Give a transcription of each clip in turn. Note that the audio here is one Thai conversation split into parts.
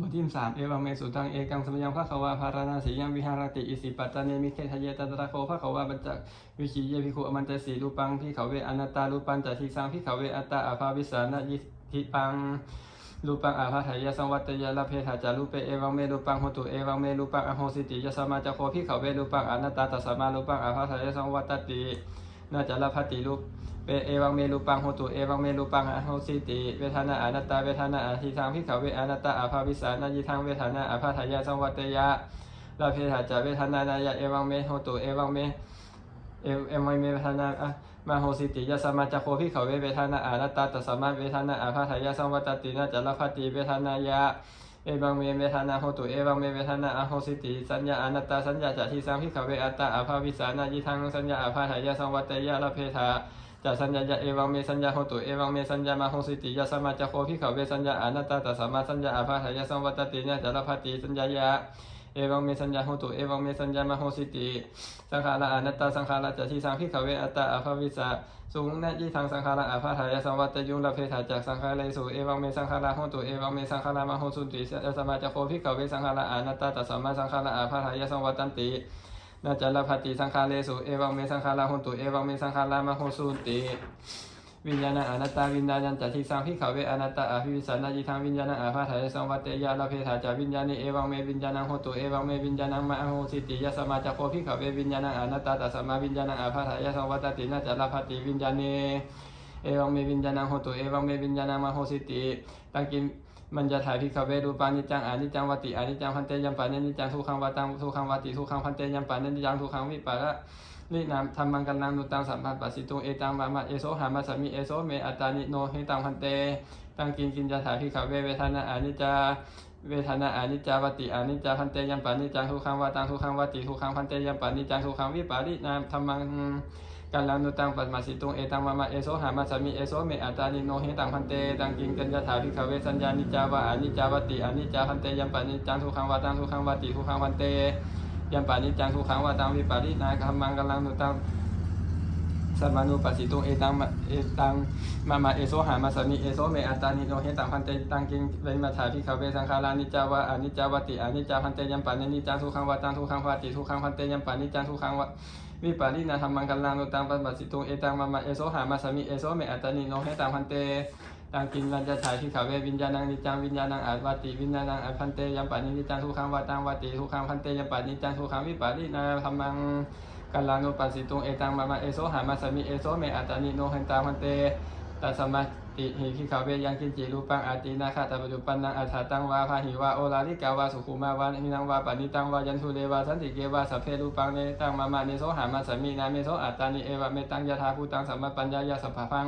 บทที่สามเอวังเมสุตังเอกังสมยังพระขวาภารณาสียังวิหารติอิสิปัตตาเนมิเคทะเยตตระโคพระขวาบัญจักวิชิเยพิคุอมันเตสีรูปังพิเขาเวอนัตารูปันจัติสังพิเขาเวอัตตาอาภาวิสานะยิทิปังรูปังอาภาทยสังวัตยาลเพทาจารูเปเอวังเมรูปังโหตุเอวังเมรูปังอโหสิติยสมาจโคพิเขาเวรูปังอนัตตาตัสมารูปังอาภาทยสังวัตตินาจาลพัตติรูป เปเอวังเมรูปังโหตุเอวังเมรูปังอะโหสิติเวทนาอนัตตาเวทนาอาทิทางพิขเวอนัตตาอาภาวิสานายิทางเวทนาอาภาทายาสังวัตยะลาเพทาจาเวทนานายะเอวังเมโหตุเอวังเมเอเอวังเมเวทนาอะมาโหสิติยสมาจโคพิขเวเวทนาอนัตตาตัสมาเวทนาอาภาทายาสังวัตตินาจารพัติเวทนายะเอวังเมเวทนาโหตุเอวังเมเวทนาอโหสิติสัญญาอนัตตาสัญญาจัติสังพิขเวอัตตาอาภาวิสานายิทังสัญญาอาภาทายาสังวัตยะละเพทา จัสัญญาจะเอวังเมสัญญาโหตุเอวังเมสัญญามาโหสิติยาสมาจโคพิขเวสัญญาอนัตตาตัสสมาสัญญาอาภาทายาสังวัตติเนจารพัติสัญญายะเอวังเมสัญญาโหตุเอวังเมสัญญามาโหสิติสังขาระอนัตตาสังขาระจัติสังพิขเวอัตตาอาภาวิสาสุงนะยิทังสังขาระอาภาทายาสังวัตยุงละเพทาจากสังขาระสุเอวังเมสังขาระโหตุเอวังเมสังขาระมาโหสุติยาสมาจโคพิขเวสังขาระอนัตตาตัสสมาสังขาระอาภาทายาสังวัตันติ นาจารพัติสังขาเลสุเอวังเมสังขาราหุนตุเอวังเมสังขารามาโหสุติวิญญาณอนัตตาวิญญาณจัตติสังพิขเวอนัตตาอภิวิสันนาจิทังวิญญาณอาภาทายสังวัตเตยาลาเพธาจาวิญญาณิเอวังเมวิญญาณโหตุเอวังเมวิญญาณังมาโหสิติยสมาจักโคพิขเววิญญาณอนัตตาตัสมาวิญญาณอาภาทายสังวัตตินาจารพัติวิญญาณีเอวังเมวิญญาณโหตุเอวังเมวิญญาณังมาโหสิติตังกิน มันจะถ่ายพิคเวรูปานิจจังอานิจจังวัติอานิจจังพันเตยัมปานินิจจังทุกขังวัตังทุกขังวัติทุกขังพันเตยัมปานินิจจังทุกขังวิปาระนินามธรรมังกันนังนุตังสัมพันปัสสิตุงเอตังมามาเอโสหามาสมิเอโสเมอัตตานิโนเฮตังพันเตตังกินกินจะถ่ายพิคเวเวทนาอานิจจาเวทนาอานิจจาวัติอานิจจาพันเตยัมปานิจจังทุกขังวัตังทุกขังวัติทุกขังพันเตยัมปานิจจังทุกขังวิปารินามธรรมัง กันลังนุตังปัสมาสิตุงเอตังมามาเอโสหามาสามิเอโสเมอัตานิโนเฮตังพันเตตังกินกันจะถายพิคเวสัญญานิจาวะอานิจาวติอานิจาพันเตยัมปานิจังทุขังวัตังทุขังวัติทุขังพันเตยัมปานิจังทุขังวัตังวิปารินาคัมมังกันลังนุตังสัมมานุปัสสิตุงเอตังเอตังมามาเอโซหามาสมิเอโซเมอัตานิโนเฮตังพันเตตังกิงเวมาถาพิคาเวสังขารานิจาวะอานิจาวติอานิจาพันเตยัมปานินิจังทุขังวะตังทุขังวาติทุขังพันเตยัมปานิจังทุขังวะ วิปารินาธรรมังกัลลังนุตังปัสสิตุงเอตังมามาเอโซหามาสมิเอโซเมอัตตานิโนเฮตังพันเตตังกินวันจะถ่ายพิคาเววิญญาณังนิจังวิญญาณังอาวัติวิญญาณังอาพันเตยัมปานินิจังทุกขังวะตังวาติทุกขังพันเตยัมปานิจจังทุกขังวิปารินาธรรมังกัลลานุปัสสิตุงเอตังมามาเอโซหามาสมิเอโซเมอัตตานิโนหันตาพันเตตัสมา ติหิพิขาวเวยังกินจิรูปังอาตินาคาตาปัจจุปันนังอัฏฐาตังวาพาหิวาโอลาลิกาวาสุขุมาวานินังวาปานิตังวายันทุเรวาสันติเกวาสัพเพรูปังเนตังมามาเนโซหามาสมินาเมโซอัตตานิเอวะเมตังยะธาภูตังสัมมาปัญญายาสัพพะพัง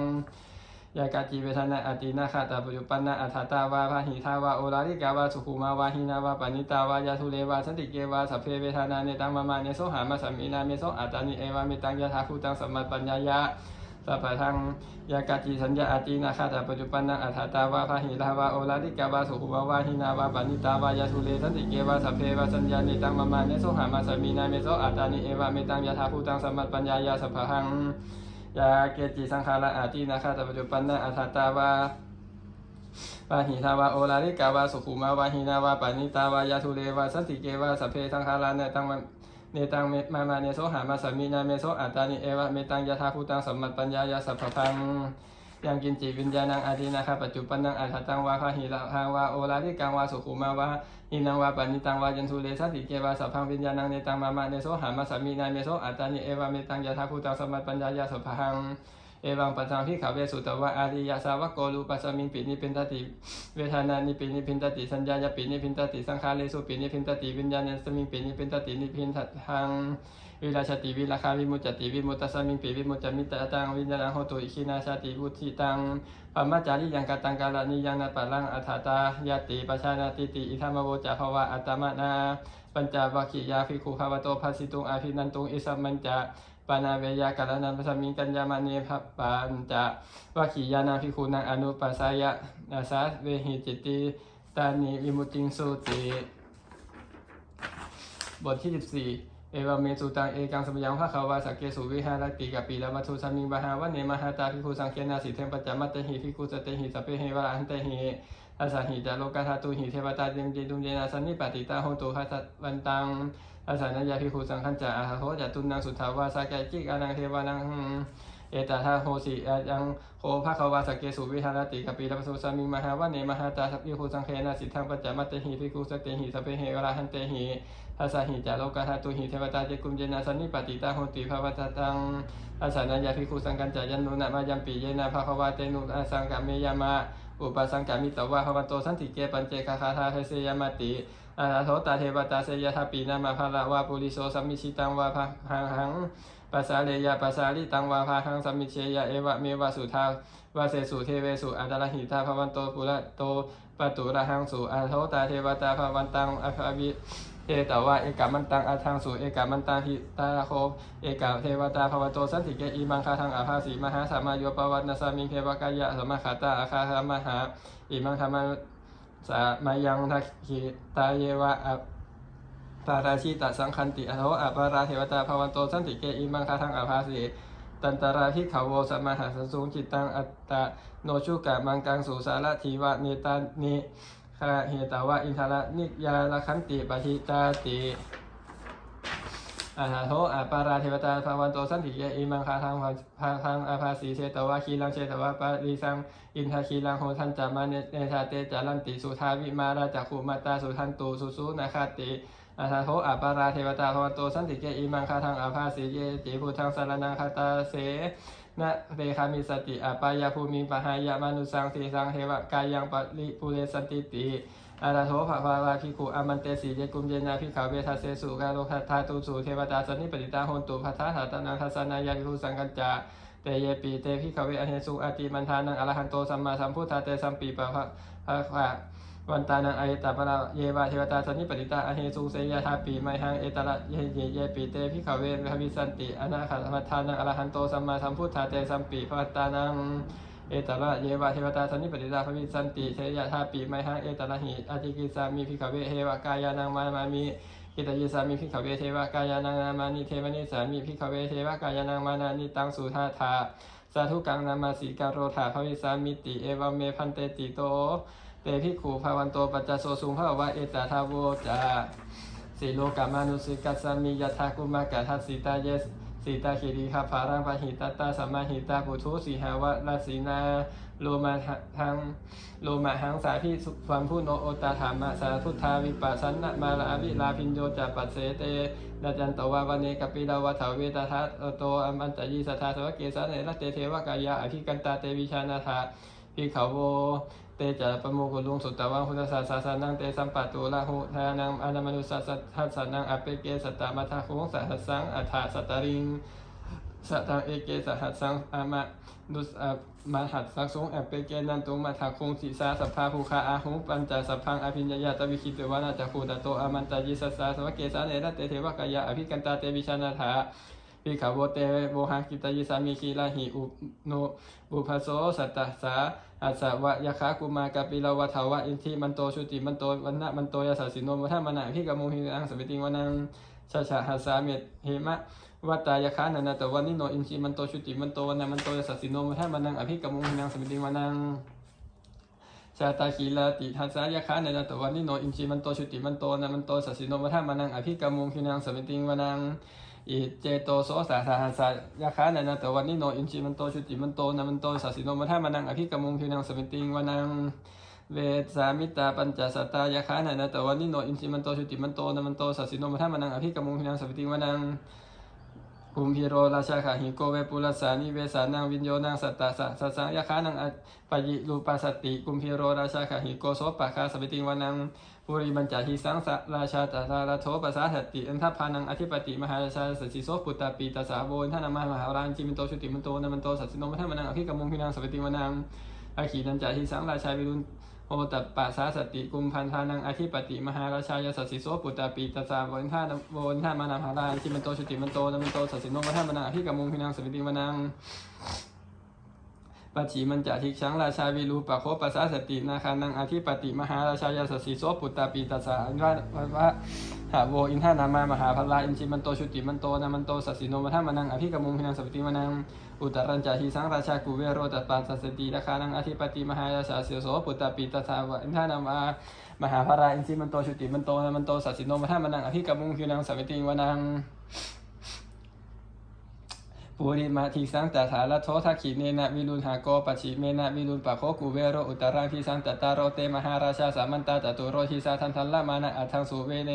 ยากาจีเวทนาอตินาคาตาปุจุปันนาอัฏฐตาวาพาหิทาวาโอลาริกาวาสุขุมาวาหินาวาปานิตาวายาทุเลวาสันติเกวาสัพเพเวทนาเนตังมามาเนโสหามาสัมมีนาเมโสอัตตานิเอวาเมตังยะถาภูตังสัมมาปัญญายะ สัพพะทังยากาจีสัญญาอตินาคาตาปุจุปันนาอัฏฐตาวาพาหิทาวาโอลาริกาวาสุขุมาวาหินาวาปานิตาวายาทุเลสันติเกวาสัพเพวาสัญญาเนตังมามาเนโสหามาสัมมีนาเมโสอัตตานิเอวาเมตังยะถาภูตังสมมาปัญญายะสัพพะทังยาเกจิสังขาระอาทินาคาตปัจจุปันนะอัฏฐตาวาปาหิทาวาโอลาลิกาวาสุขุมาวาหินาวาปานิตาวายาทุเรวาสันติเกวาสัพเพสังขาราเนตังมัน เนตังเมมามาเนโสหามาสามีนาเมโสอัตตานิเอวะเมตังยะทาภูตังสมมัตปัญญายาสัพพังยังกินจิวิญญาณังอาทินะคาปัจจุปันนังอัฏฐตังวาคาหิละหังวาโอลาลิกังวาสุขุมาวาหินังวาปานิตังวายันทุเลสัติเกวาสัพพังวิญญาณังเนตังมามาเนโสหามาสามีนาเมโสอัตตานิเอวะเมตังยะทาภูตังสมมัตปัญญายาสัพพัง เอวังปัจจังพิขาเวสุตวะอาริยสาวกโกรูปัสมิงปินิพินตติ เวทนานิปินิพินตติสัญญายปินิพินตติสังขารเลสุปินิพินตติวิญญาณสมิงปินิพินตตินิพินทังวิราชติวิราคาวิมุจจติวิมุตตสมิงปิวิมุจจมิตตังวิญญาณโหตุอิคินาชาติวุธิตังปัมมาจาริยังกตังกาลนิยังนาปัลังอัฏฐตายาติปชานาติติอิทัมโวจาภวะอัตตมนาปัญจวัคคียาภิกขุภาวโตภาสิตุงอาภินันตุงอิสัมมันจะ ปานาเวยากาลนันพสมิงกัญญามาเนภปันจะวะขียานาภิกขุนังอนุปัสสยะนาสาเวหิจิตติตานิวิมุตติงสุติบทที่ 14 เอวเมสุตังเอกังสมยังภะคะวาสเกสุวิหารติกัปปีละมัทุสมิงบาหาวะเนมหาตาภิกขุสังเกนาสิเทมปัจจมัตเตหิภิกขุสเตหิสัพเพเหวะอันเตหิ อาสาหิจาโลกาธาตุหิเทวตาเจมเจดุมเจนาสันนิปติตาโหตุคัสวันตังอาสานายาภิกขุสังขันจาอาโหจตุนังสุทธาวาสาแกจิกานังเทวานังเอตาทาโหสิอายังโคภาควาสเกสุวิหารติกปิลปสุสามิมหาวะเนมหาตาสัพพิคุสังเคนะสิทธังปัจจมัตเตหิภิกขุสตเตหิสัพเพเหวราหันเตหิอาสาหิจาโลกาธาตุหิเทวตาเจกุมเจนะสันนิปติตาโหติภาวตตังอาสานายาภิกขุสังกัญจายันนุนะมายัมปิเยนะภาควาเตนุอาสังกามเมยามะ อุปสังกามิตวะภวันโตสันติเกปัญเจคาคาทาเทเสยามติอาโทตาเทวตาเสยทาปีนามาภาละวาปุริโสสัมมิชิตังวาภาหังปัสสาเลยาปัสสาลิตังวาภาหังสัมมิเชยะเอวะเมวะสุทาวาเสสุเทเวสุอัตตรหิตาภวันโตปุระโตปตุระหังสุอาโทตาเทวตาภวันตังอภวิ เอตวะเอกามันตังอาทังสุเอกามันตังหิตาโคเอกาเทวตาภวโตสันติเกอิมังคาทังอาภาสีมหาสามาโยปวัตนาสามิงเทวกายะสมาขาตาอาคาธรรมหาอิมังธรรมสามายังทักขิตาเยวะปาราชิตสังคันติอโทอปาราเทวตาภวันโตสันติเกอิมังคาทังอาภาสีตันตราทิขาโวสมหาสสุงจิตตังอัตตโนชุกะมังกังสุสารทีวะเนตานิ คาเหตาวะอินทระนิยาลคันติปะหิตาติอาหาโทอาปาราเทวตาภาวันโตสันติเกอิมังคาทังภาทังอาภาสีเชตวะคีลังเชตวะปาริสังอินทาคีลังโหทันจามาเนเนชาเตจารันติสุทาวิมาราจักขุมาตาสุทันตุสุสุนาคาติอาทาโทอาปาราเทวตาภาวันโตสันติเกอิมังคาทังอาภาสีเยจิพุทังสารนังคาตาเส นะเรคามิสติอาปายาภูมิปหายามนุสังสีสังเทวกายังปริปุเรสันติติอาทาโทภาวาวาภิกขุอามันเตสีเยกุมเยนาภิกขาเวทัสเสสุกาโลคทาตุสุเทวตาสันนิปติตาโหนตุพัทธาถาตนังทัสนายาภิกขุสังกัญจาเตเยปีเตภิกขเวอเหสุอาติมันทานังอรหันโตสัมมาสัมพุทธาเตสัมปีปะภะภะภะ วันตานังอายตาปะราเยวาเทวตาสันนิปติตาอเหสุเสยทาปีไมหังเอตระเยเยเยปีเตภิขเวภวิสันติอนาคตมัทานังอรหันโตสัมมาสัมพุทธาเตสัมปีภะตานังเอตระเยวาเทวตาสันนิปติตาภวิสันติเสยทาปีไมหังเอตระหิอาติกิสามีภิขเวเทวกายานังมามามิกิตยิสามิพิขเวเทวกายานังนามานิเทวนิสามิพิขเวเทวกายานังมานานิตังสุธาธาสาธุกังนามาสีการโรธาภวิสามิติเอวเมพันเตติโต เตพิขูภาวันโตปัจจโสสุงภาวะเอตทาโวจาสีโลกามานุสิกัสมิยทากุมากาทัสสีตาเยสสีตาขีรีคาภารังปะหิตตาสัมมาหิตาปุถุสีหาวะลาสีนาโลมาทังโลมาหังสาพิสุฟัมพุโนโอตาธรรมะสาพุทธาวิปัสสนะมาลาวิลาพินโยจัปัสเสเตนาจันตวาวันเนกปิลาวะถาเวตาทัตโตอัมันตยิสัทธาสวะเกสะเนรเตเทวกายะอภิกันตาเตวิชานาธาพิขาโว ตจารปโมกุลุงสุตตะวังพุทธศาสสานังเตสัมปัตตุละหุทานังอานามนุสัสทัสสนังอเปเกสัตตมัทธคุงสัสสังอัฏฐสัตตริงสัตตังเอเกสหัสสังอามะดุสอะมหัสสังสงแอปเปเกนันตุมาถาคงสีสาสัพพาภูคาอาหุปัญจสัพพังอภิญญาตวิคิตวานาจักขูตโตอามันตายิสสสาสวะเกสาเนระเตเทวกายะอภิกันตาเตวิชานาถาพิขาวเตโวหากิตายิสามิคีลาหิอุโนบุพโสสัตตสา อัสวะยะคากุมากาปิลาวะทาวะอินทิมันโตชุติมันโตวันนะมันโตยาสาสิโนมทามนะพิกามุหิอังสมิติงวานังชาชาหัสาเมตเหมะวัตตายาคานันนะแต่วันนี้โนอินชีมันโตชุติมันโตวันนั้นมันโตยสัสสิโนมันท่ามันนังอภิกรรมุงนังสมิติมานังชาตาคีลาติทัสสายาคานันนะแต่วันนี้โนอินชีมันโตชุติมันโตวันนามันโตสัสิโนมันท่ามันนังอภิกรรมุงนังสมิติมานัง อิเจโตโสสาสาหัสายาคานันนะแต่วันนี้โนอินชีมันโตชุติมันโตนนั้นมันโตสัสสิโนมันท่ามันนังอภิกรรมุงนังสมิติมานังเวสามิตาปัญจสัตตายาคานันนะแต่วันนี้โนอินชีมันโตชุติมันโตนนั้นมันโตสัสสิโนมันท่ามันนังอภิกรรมุงนังสมิติมานังภูมิพิโรราชาขาหิโกเวปุรสานิเวสานังวินโยนังสัตตาสัสสังยะขานังอปยิรูปัสสติกุมพิโรราชาขาหิโกโสปะคาสปิติงวานัง ปุริบัญจาหิสังสราชาตตาราโทปัสสาสติอันทัพพานังอธิปติมหาราชาสสิโสปุตตาปีตาสาโวนท่านามหามหาราชจิมินโตชุติมันโตนามันโตสัสสิโนมัทามันังอภิกมุงพินังสปิติวนังอาขีนันจาหิสังราชาวิรุณโอตัปปะสาสติกุมพันธานังอธิปติมหาราชายสัสสิโสปุตตาปีตสาวนท่าวนท่ามานาหาราจิมันโตชุติมันโตนมันโตสัสสิโนมาท่ามานาอภิกมุงพินังสมิติมนัง ปัจฉิมันจะทิกชังราชาวิรูปะโคปัสสะสตินาคานังอธิปติมหาราชายาสสีโสปุตตาปีตัสสะอันว่าว่าหาโวอินทานามามหาพลาอินชิมันโตชุติมันโตนามันโตสัสสิโนมัทามานังอภิกมุงพินังสัพติมานังอุตรัญจาหิสังราชากุเวโรตัสปาสัสสตินาคานังอธิปติมหาราชาสีโสปุตตาปีตัสสะวอินทานามามหาพลาอินชิมันโตชุติมันโตนามันโตสัสสิโนมัทามานังอภิกมุงพินังสัพติมานัง ปุริมาทิสังตถาลโททักขิเนนะวิรุณหาโกปัจฉิเมนะวิรุณปะโคกุเวโรอุตรังทิสังตตาโรเตมหาราชาสามันตาจตุโรทิสาทันทันละมานะอัตังสุเวเน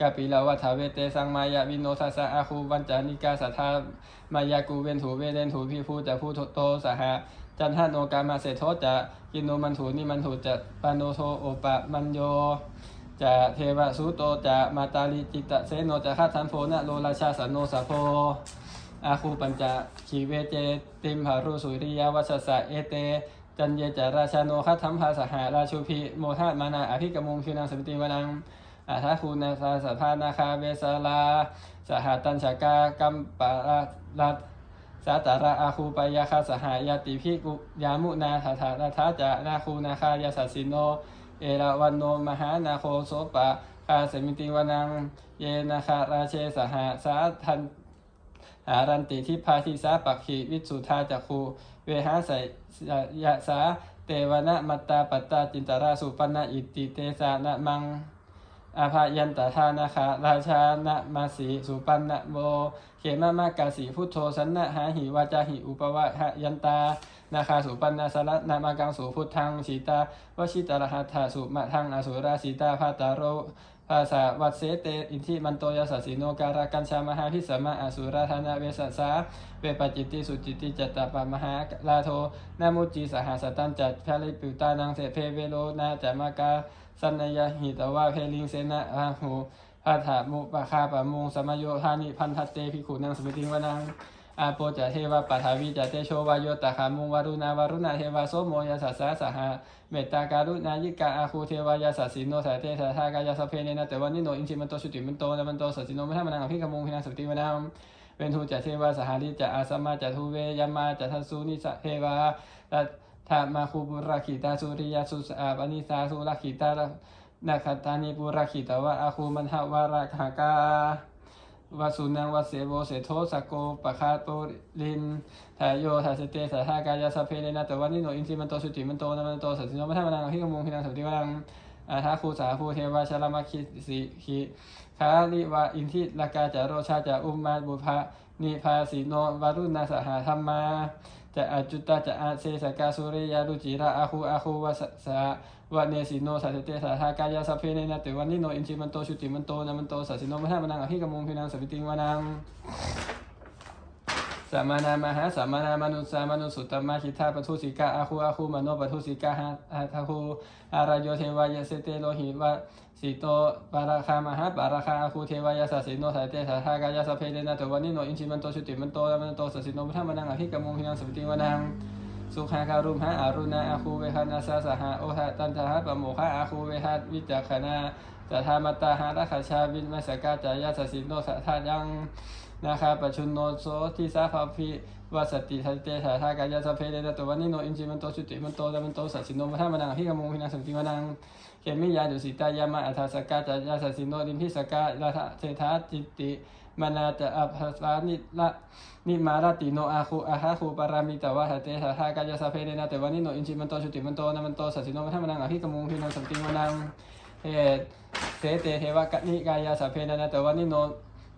กปิลาวัฏเวเตสังมายาวินโนทัสสะอาคูวันจานิกาสัทธามายากูเวนถูเวเดนถูพิภูจะพูโตสหะจันทโนกามาเสโทจะกินโนมันถูนิมันถูจะปานโนโทโอปะมันโยจะเทวสุโตจะมาตาลิจิตะเสโนจะฆาทันโพนะโลราชาสันโนสะโพ อาคูปัญจขีเวเจติมหารุสุริยาวัชสะเอเต จันเยจาราชาโนคัตถัมภาสหาราชูพิโมทามานาอภิกมุงคินังสมิติวนังอาทาคูนาสาสภานาคาเวสาลา สหตัญชกากัมปะรัตสาตาระอาคูปยาคาสหายาติพิกุยามุนาถาถาราทาจานาคูนาคายาสัสสิโน เอราวันโนมหานาโคโสปะคาสมิติวนัง เยนาคาราเชสหาสาทัน อารันติทิพาทิสาปักขีวิสุทธาจักคูเวหาสยะสาเตวนะมัตตาปัตตาจินตราสุปันนะอิติเตสานะมังอาภายันตทานาคาราชานะมาสีสุปันนะโมเขมามากาสีพุทโธสันนะหาหิวาจาหิอุปวะหะยันตานาคาสุปันนาสระนามากังสุพุทธังสีตาวชิตารหัตถาสุมะทังอสุราสีตาภาตาโร ภาษาวัดเสเตอินทิมันโตยาสสิโนการากัญชามหาพิสมะอสุราธนาเวสัสาเวปจิตติสุจิตติจัตตปามหาลาโทนามุจีสหสตันจัดพลิปิวตานังเสเพเวโลนาจามากาสันนยหิตวาเพลิงเสนะอาหูพัถามุปะคาปะมุงสมโยธานิพันทัตเตภิกขุนังสมิติวนัง อาโปจะเทวปัทาวิจะเตโชวายโยตถามุวารุณาวารุณาเทวาโสโมยาสัสสะสหะเมตตาการุณายิกาอาคูเทวายาสัสสิโนสายเตสาทากายาสเพเนนะแต่วันนี้โนอินชิมันโตชุติมันโตนะมันโตสัสสิโนไม่ให้มันังอภิกมุงพินังสติวนังเวนทูจะเทวาสหาริจะอาสมาจะทูเวยามาจะทัสุนิสะเทวาตัธามาคูบุราขิตาสุริยาสุสอาปนิสาสุราขิตานาคตานิปุราขิตาวะอาคูมันหวาราหากา วสุนังวสเสโวเสโทสกโกปะคาโตลินทายโยทาสเตสาหากายาสเพเนนะแต่วันนี้โนอินทรีมันโตสุติมันโตนะมันโตสัตสิโนมัทามังอภิกมุงพินังสัตติวังอาทาคูสาคูเทวาชลามาคิสิขิคาลิวะอินทิลากาจาโรชาจาอุมมาบุภานิพาสิโนวารุณาสหธรรมาจะอาจุตตาจะอาเซสกาสุริยารุจิระอาคูอาคูวะสสะ วะเนสิโนสัตเตสาหากายาสพเพเนนะแต่วันนี้โนอินทรีมันโตชุติมันโตนะมันโตสัสิโนมัทามังอภิกมุงพินังสัตติวังสัมมานามหาสัมมานามนุสสามนุสุตมะคิทาปทุสิกาอาคูอาคูมโนปทุสิกาหาหาทาคูอารายโยเทวายเสเตโลหิวะสิโตปาราคามหาปาราคาอาคูเทวายาสสิโนสายเตสาทากายาสเพเดนะตวันนี้โนอินชิมันโตชุติมันโตยมันโตสัสิโนพุทธมันังอภิกมุงหินังสัพติวนัง สุขาการุมหาอารุณาอาคูเวหานาสาสหาโอหะตันทหะปะโมคะอาคูเวหะวิจักขณาสัทธามตาหาราคาชาวินมัสกาจายาสสิโนสัทธายังนาคาปัจจุนโนโสทิสาภาพิวสติทัตเตถาทากายาสพเพเดนะตัววันนี้โนอินจิมันโตชุติมันโตดามันโตสัสสิโนมัทามันังอภิกมุงพินังสัมติมันังเขมิยาดุสิตายามาอัฏฐสกาจายาสัสสิโนดิมพิสกาลาทะเทธาจิตติ มานาจะอัพสานิละนิมารติโนอาคูอาหาคูปารามิตาวะหะเตถาทากายาสาเพเดนะแต่วันนี้โนอินจิมันโตชุติมันโตนามันโตสัสสิโนมัทมันังอภิกมุงพินังสัมติมันังเหตุเสเตเทวกนิกายาสาเพเดนะแต่วันนี้โน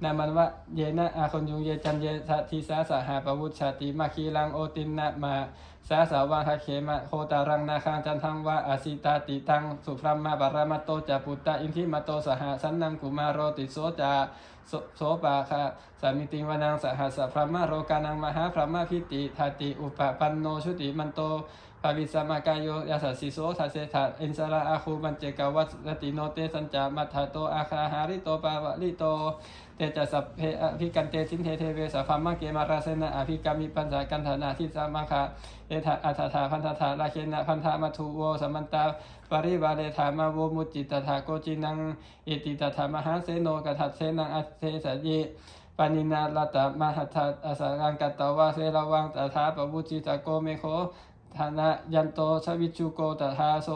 นามันวะเยนะอาคนยุงเยจันเยสทิสาสาหาปวุชาติมาคีลังโอตินนะมาสาสาวังคเขมะโคตารังนาคังจันทังวะอาสิตาติตังสุพรมมาบารามาโตจาปุตตะอินทิมาโตสหสันนังกุมารโรติโสจาโสปาคะสามิติวนังสหัสสะพระมะโรกานังมหาพระมะพิติทาติอุปปันโนชุติมันโต ปาวิสมากายโยยาสัสสิโสทัสเสถาอินสระอาคูมันเจกวัตติโนเตสัญจามัทธาโตอาคาหาริโตปาวะลิโตเตจะสัพเพอภิกันเตสินเทเทเวสัพพมะเกมาราเสนะอภิกามิปัญจกันธนาทิสามังคะเอธาอัฏฐาพันธาราเคนะพันธามัทุโวสมันตาปริวาเรธามาโวมุจิตตถาโกจินังอิติตถามหาเสโนกทัตเสนังอัเสสยิปานินาลตมหัตถอสารังกัตตวาเสระวังตถาปวุจิตโกเมโค ธานะยันโตชวิจุโกตถาโส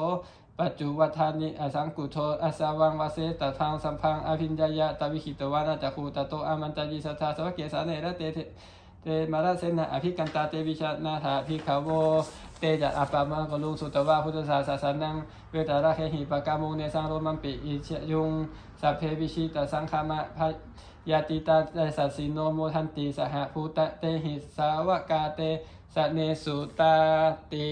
ปัจจุวัฏานิอสังกุโทอาสาวังวาเสตทังสัมพังอภิญญายะตวิขิตวานาจักขูตโตอามันตยิสัทธาสวเกสาเนระเตเทเตมาราเสนะอภิกันตาเตวิชานาถาภิกขโวเตจัตอัปปะมังกลุงสุตวาพุทธศาสนังเวตาระเคหิปะกามุงเนสังโรมัมปิอิชยุงสัพเพวิชิตสังฆามะพยาติตาเตสัสสิโนโมทันติสหภูตะเตหิสาวกาเต สเนสุตาติ